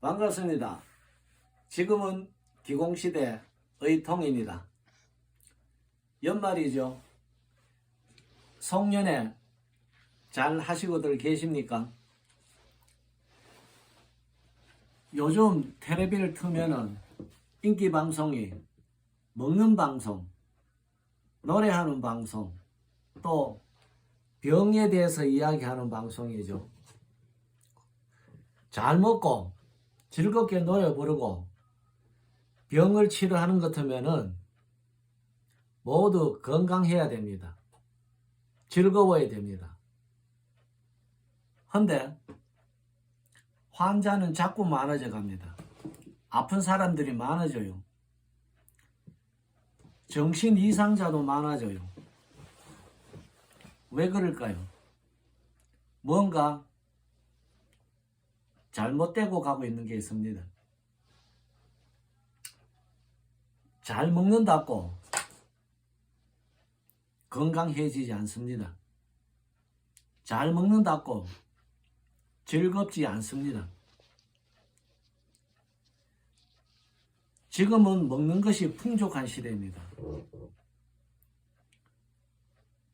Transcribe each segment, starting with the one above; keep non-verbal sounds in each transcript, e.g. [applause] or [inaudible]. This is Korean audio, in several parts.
반갑습니다. 지금은 기공시대 의 통입니다. 연말이죠. 송년회 잘 하시고들 계십니까? 요즘 텔레비를 틀면은 인기 방송이 먹는 방송, 노래하는 방송, 또 병에 대해서 이야기하는 방송이죠. 잘 먹고 즐겁게 부르고 병을 치료하는 것 같으면은 모두 건강해야 됩니다. 즐거워야 됩니다. 근데 환자는 자꾸 많아져 갑니다. 아픈 사람들이 많아져요. 정신 이상자도 많아져요. 왜 그럴까요? 뭔가 잘못되고 가고 있는 게 있습니다. 잘 먹는다고 건강해지지 않습니다. 잘 먹는다고 즐겁지 않습니다. 지금은 먹는 것이 풍족한 시대입니다.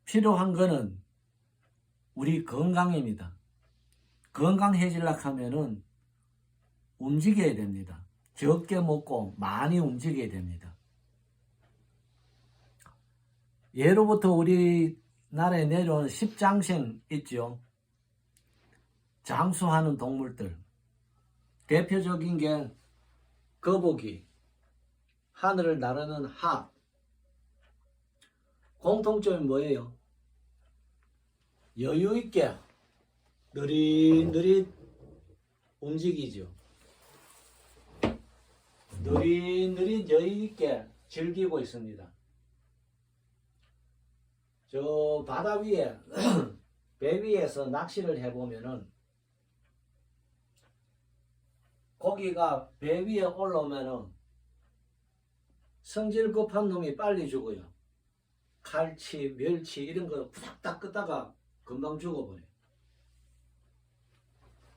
필요한 거는 우리 건강입니다. 건강해지려 하면은 움직여야 됩니다. 적게 먹고 많이 움직여야 됩니다. 예로부터 우리나라에 내려온 십장생 있죠. 장수하는 동물들. 대표적인 게 거북이, 하늘을 나르는 하. 공통점이 뭐예요? 여유 있게 느릿느릿 움직이죠. 느릿느릿 여유 있게 즐기고 있습니다. 저 바다 위에 [clears throat] 배 위에서 낚시를 해보면은 고기가 배 위에 올라오면은 성질 급한 놈이 빨리 죽어요. 칼치, 멸치 이런 거 후닥닥 끄다가 금방 죽어버려요.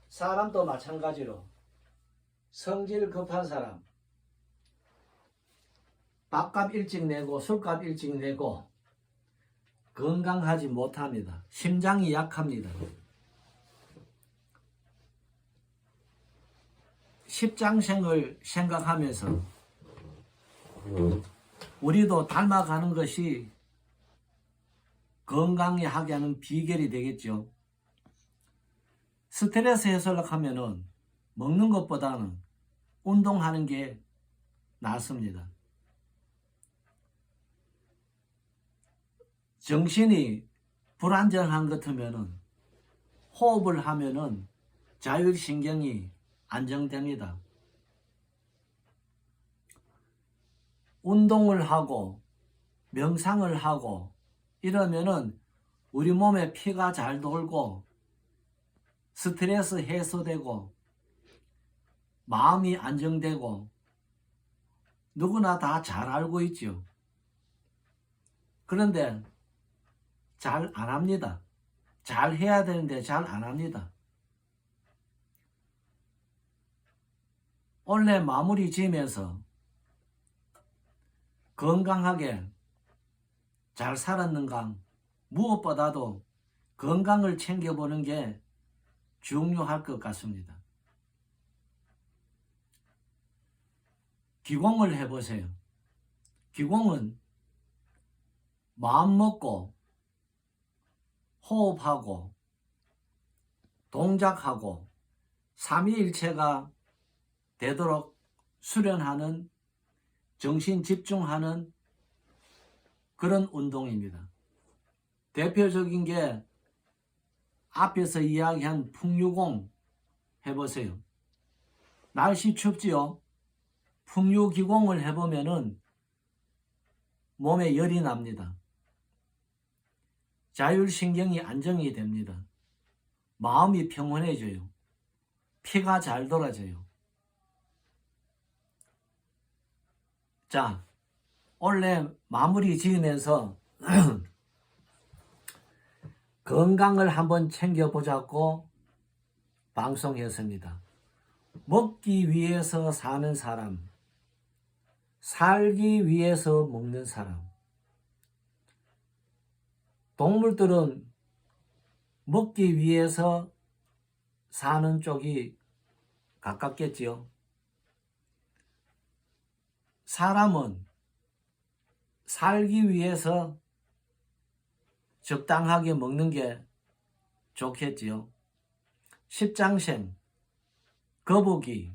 사람도 마찬가지로 성질 급한 사람 밥값 일찍 내고 술값 일찍 내고 건강하지 못합니다. 심장이 약합니다. 십장생을 생각하면서 우리도 닮아가는 것이 건강히 하게 하는 비결이 되겠죠. 스트레스 해소를 하면은 먹는 것보다는 운동하는 게 낫습니다. 정신이 불안정한 것 같으면은 호흡을 하면은 자율신경이 안정됩니다. 운동을 하고 명상을 하고 이러면은 우리 몸에 피가 잘 돌고 스트레스 해소되고 마음이 안정되고 누구나 다 잘 알고 있죠. 그런데 잘 안 합니다. 잘 해야 되는데 잘 안 합니다. 원래 마무리 지으면서 건강하게 잘 살았는가 무엇보다도 건강을 챙겨보는 게 중요할 것 같습니다. 기공을 해보세요. 기공은 마음 먹고 호흡하고 동작하고 삼위일체가 되도록 수련하는 정신 집중하는 그런 운동입니다. 대표적인 게 앞에서 이야기한 풍류공 해보세요. 날씨 춥지요? 풍류기공을 해보면은 몸에 열이 납니다. 자율신경이 안정이 됩니다. 마음이 평온해져요. 피가 잘 돌아져요. 자, 원래 마무리 지으면서 [clears throat] 건강을 한번 챙겨보자고 방송했습니다. 먹기 위해서 사는 사람, 살기 위해서 먹는 사람. 동물들은 먹기 위해서 사는 쪽이 가깝겠지요. 사람은 살기 위해서 적당하게 먹는 게 좋겠지요. 십장생, 거북이,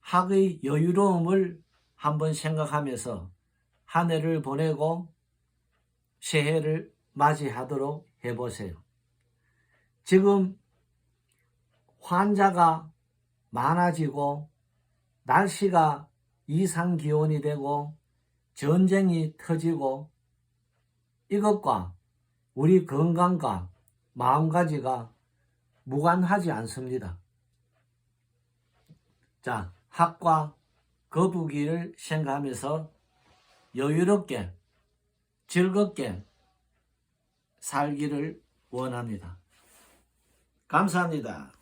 학의 여유로움을 한번 생각하면서 한 해를 보내고 새해를 맞이하도록 해보세요. 지금 환자가 많아지고 날씨가 이상 기온이 되고 전쟁이 터지고 이것과 우리 건강과 마음가짐가 무관하지 않습니다. 자, 학과 거북이를 생각하면서 여유롭게 즐겁게 살기를 원합니다. 감사합니다.